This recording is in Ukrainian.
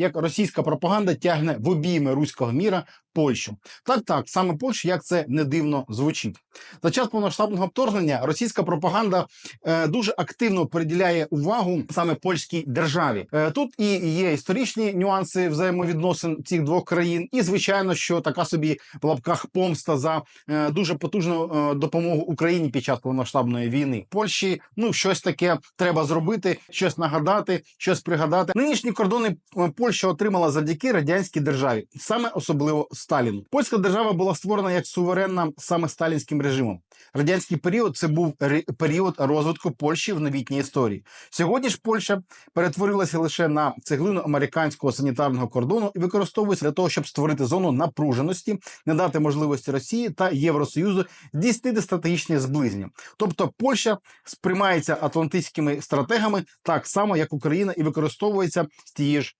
як російська пропаганда тягне в обійми руського міра Польщу. Так, так, саме Польща, як це не дивно звучить. За час повномасштабного вторгнення російська пропаганда е, дуже активно приділяє увагу саме польській державі. Е, тут і є історичні нюанси взаємовідносин цих двох країн, і звичайно, що така собі в лапках помста за е, дуже потужну е, допомогу Україні під час повномасштабної війни. Польщі ну щось таке треба зробити, щось нагадати, щось пригадати. Нинішні кордони е, Польща отримала завдяки радянській державі, саме особливо Сталіну. Польська держава була створена як суверенна саме сталінським режимом. Радянський період це був період розвитку Польщі в новітній історії. Сьогодні ж Польща перетворилася лише на цеглину американського санітарного кордону і використовується для того, щоб створити зону напруженості, не дати можливості Росії та Євросоюзу здійснити стратегічне зближення. Тобто Польща сприймається атлантичними стратегами так само, як Україна, і використовується з тієї ж